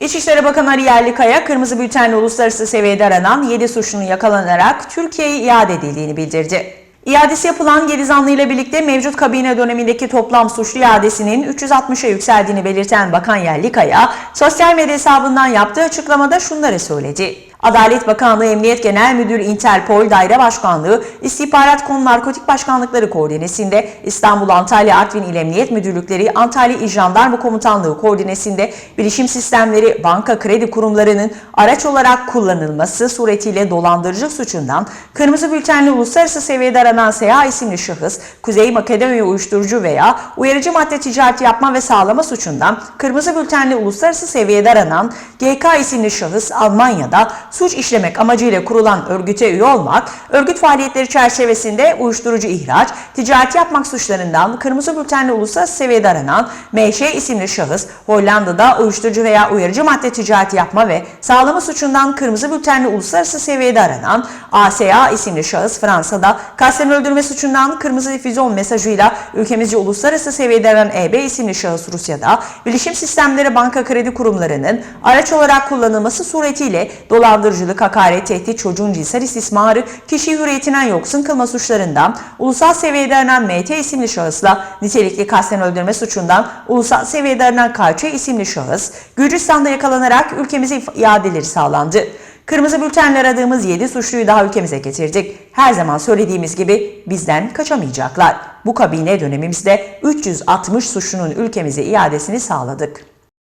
İçişleri Bakanı Ali Yerlikaya, kırmızı bültenli uluslararası seviyede aranan 7 suçlunun yakalanarak Türkiye'ye iade edildiğini bildirdi. İadesi yapılan 7 zanlıyla birlikte mevcut kabine dönemindeki toplam suçlu iadesinin 360'a yükseldiğini belirten Bakan Yerlikaya, sosyal medya hesabından yaptığı açıklamada şunları söyledi. Adalet Bakanlığı Emniyet Genel Müdürü Interpol Daire Başkanlığı İstihbarat Konu Narkotik Başkanlıkları Koordinesinde İstanbul, Antalya, Artvin İl Emniyet Müdürlükleri, Antalya İl Jandarma Komutanlığı Koordinesinde bilişim sistemleri, banka, kredi kurumlarının araç olarak kullanılması suretiyle dolandırıcılık suçundan kırmızı bültenli uluslararası seviyede aranan SEA isimli şahıs, Kuzey Makedonya uyuşturucu veya uyarıcı madde ticareti yapma ve sağlama suçundan kırmızı bültenli uluslararası seviyede aranan GK isimli şahıs Almanya'da suç işlemek amacıyla kurulan örgüte üye olmak, örgüt faaliyetleri çerçevesinde uyuşturucu ihraç, ticaret yapmak suçlarından kırmızı bültenli uluslararası seviyede aranan MŞ isimli şahıs, Hollanda'da uyuşturucu veya uyarıcı madde ticareti yapma ve sağlama suçundan kırmızı bültenli uluslararası seviyede aranan ASA isimli şahıs, Fransa'da kasten öldürme suçundan kırmızı difüzyon mesajıyla ülkemizce uluslararası seviyede aranan EB isimli şahıs Rusya'da, bilişim sistemleri banka kredi kurumlarının araç olarak kullanılması suretiyle dolandırıcılık, hakaret, tehdit, çocuğun cinsel istismarı, kişi hürriyetinden yoksun kılma suçlarından ulusal seviyede aranan MT isimli şahısla nitelikli kasten öldürme suçundan ulusal seviyede aranan KÇ isimli şahıs Gürcistan'da yakalanarak ülkemize iadeleri sağlandı. Kırmızı bültenle aradığımız 7 suçluyu daha ülkemize getirdik. Her zaman söylediğimiz gibi bizden kaçamayacaklar. Bu kabine dönemimizde 360 suçlunun ülkemize iadesini sağladık.